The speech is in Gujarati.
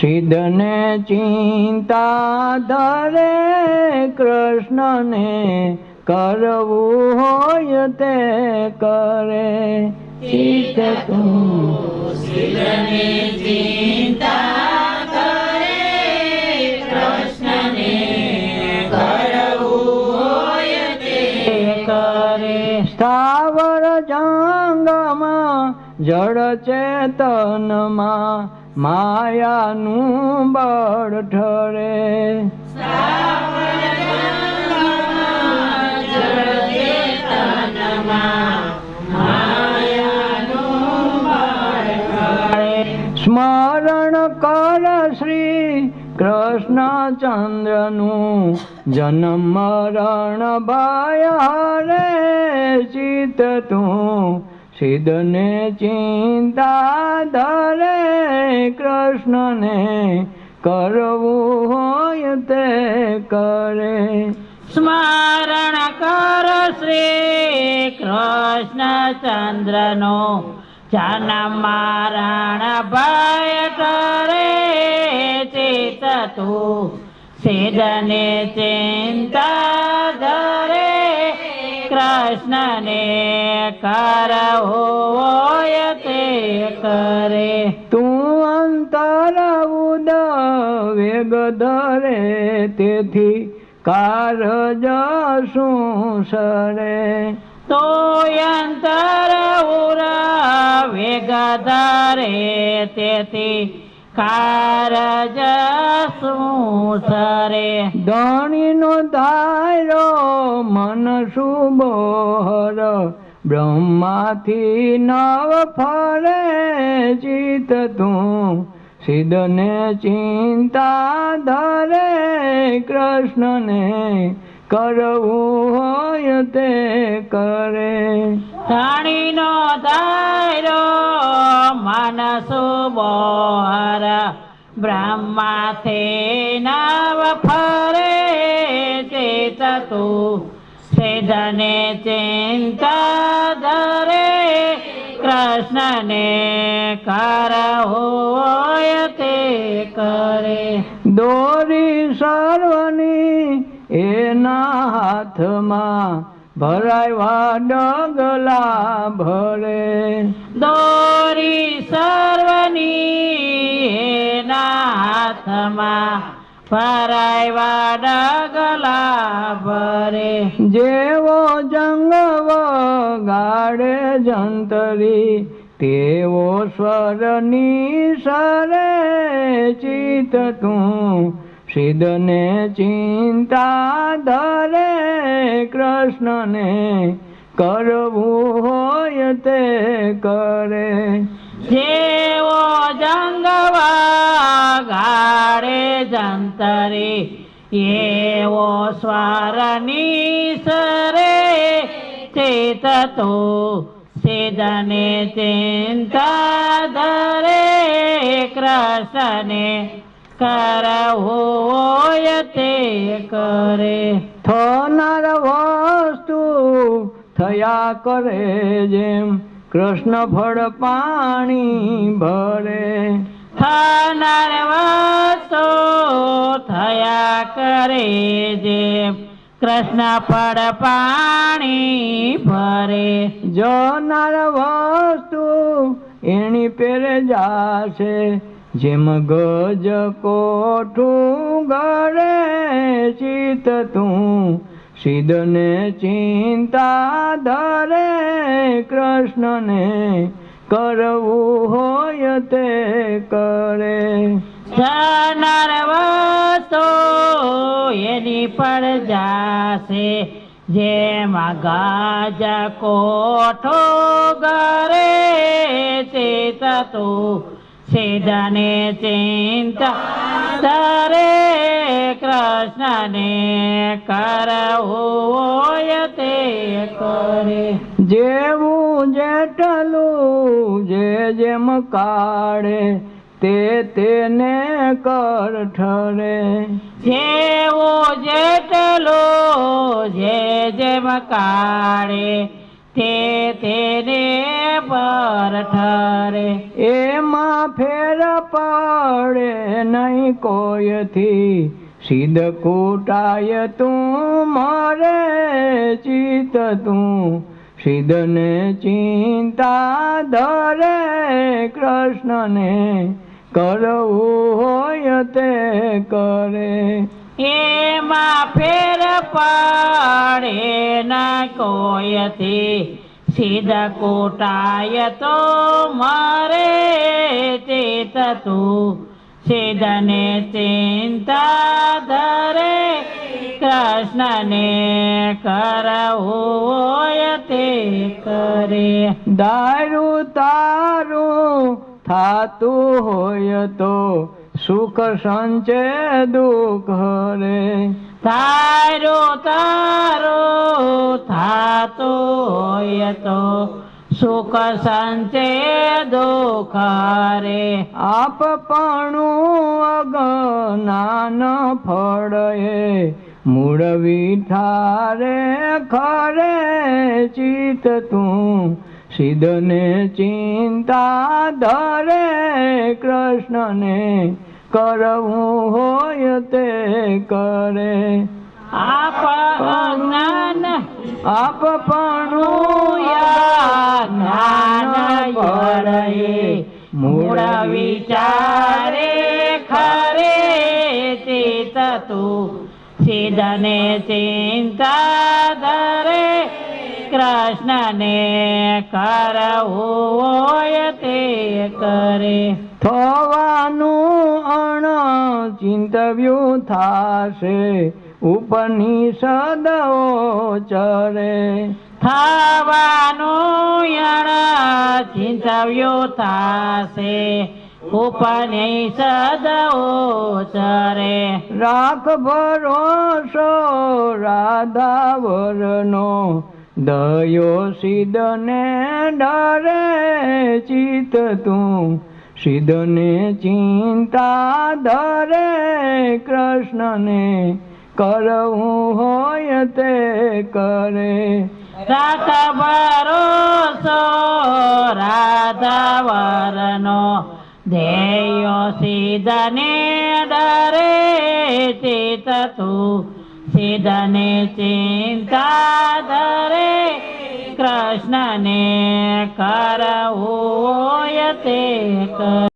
સિદ્ધને ચિંતા ધરે કૃષ્ણને કરવું હોય તે કરે. ચિત્ત તું સ્થાવર જંગમાં જળ ચેતનમાં માયાનું બળ ઠરે સ્મરણ કર શ્રી કૃષ્ણચંદ્રનું જન્મ મરણ ભય રે ચિત તું. સિદ્ધને ચિંતા ધરે કૃષ્ણને, કરવું હોય તે કરે. સ્મરણ કર શ્રી કૃષ્ણચંદ્રનો જન્મ મરણ ભય કરે ચિત તું. સિદ્ધને ચિંતા કૃષ્ણને કર હોય તે કરે. તું અંતર ઉદ વેગ ધરે તેથી કારજ શું સરે તો અંતર ઉરા વેગ ધરે તેથી કાર જશું સરે ધણીનો ધારો મન શુભોહર બ્રહ્માથી નવ ફરે ચિત તું. સિદ્ધને ચિંતા ધરે કૃષ્ણને, કરવું હોય તે કરે. ધણીનો ધારો મન બોહર બ્રહ્માથી નવ ફરે ચેત તું. સિદ્ધને ચિંતા ધરે કૃષ્ણને કરહોય તે કરે દોરી સર્વની એના હાથમાં ભરાવા ડગલા ભરે દોરી સર્વની એના હાથમાં ભરાવા ડગલા ભરે જેવો જંગવો ગાડે જંતરી તેવો સ્વરની સરે ચિત તું. સિદ્ધને ચિંતા ધરે કૃષ્ણને કરવું હોય તે કરે. જેવો જંગવા ગાડે જંતરે એવો સ્વરની સરે ચેત તો સિદ્ધને ચિંતા ધરે કૃષ્ણને કરહોય તે કરે. થનાર વસ્તુ થયા કરે જેમ કૃષ્ણ ફળ પાણી ભરે. થનાર થયા કરે જે કૃષ્ણ પડ પાણી ભરે. જનાર વસ્તુ એની પેરે જાશે, જેમ ગજ કોઠું ગરે ચિત તું, સિદ્ધને ચિંતા ધરે કૃષ્ણને. કરવું હોય તે કરે. થનાર વસ્તુ એની પડ જાશે, જેમાં ગાજ કોઠો ગરે, તે તતો સિદ્ધને ચિંતા તરે કૃષ્ણને કરવું હોય તે કરે. જેવું જેટલું જે જેમ કાઢે તે તેને કર ઠરે. જેવો જેટલો જે જેમ કાળે તે તેને પર ઠરે. એમાં ફેર પડે નહીં કોયથી સિદ્ધ કોટાય તું મારે ચિત તું. સિદ્ધને ચિંતા ધરે કૃષ્ણને, કરવું હોય તે કરે. એમાં ફેર પાડે ના કોયથી, સીધા કોટાય તો મારે ચેત તું સીધને ચિંતા ધરે કૃષ્ણને કરવું તે કરે દારૂ તારું થાતું હોય તો સુખ સંચે દુઃખ રે તારો તારો થાતો હોય તો સુખ સંચે દુઃખ રે આપ પણું અગનાન ફળ મૂળ વિઠારે ખરે ચિત તું. સિદ્ધને ચિંતા ધરે કૃષ્ણને. કરવું હોય તે કરે. આપ જ્ઞાન આપ પણું જ્ઞાન ફળે મૂળ વિચારે ખરે ચિત તું. સિદ્ધને ચિંતા ધરે કૃષ્ણને કરવું હોય તે કરે. થવાનું અણ ચિંતવ્યું થાશે ઉપનિષદો ચરે. થવાનું અણ ચિંતવ્યો થાશે ઉપનિષદ સરે રાખ ભરોસો રાધાવરનો દયો સિદ્ધને ડરે ચિત તું. સિદ્ધને ચિંતા ધરે કૃષ્ણને. કરવું હોય તે કરે. રાખ ભરોસો રાધાવરનો ધ્યેયો સિદ્ધને ડરે ચિત તું. સિદ્ધને ચિંતા ધરે કૃષ્ણને કરવું તે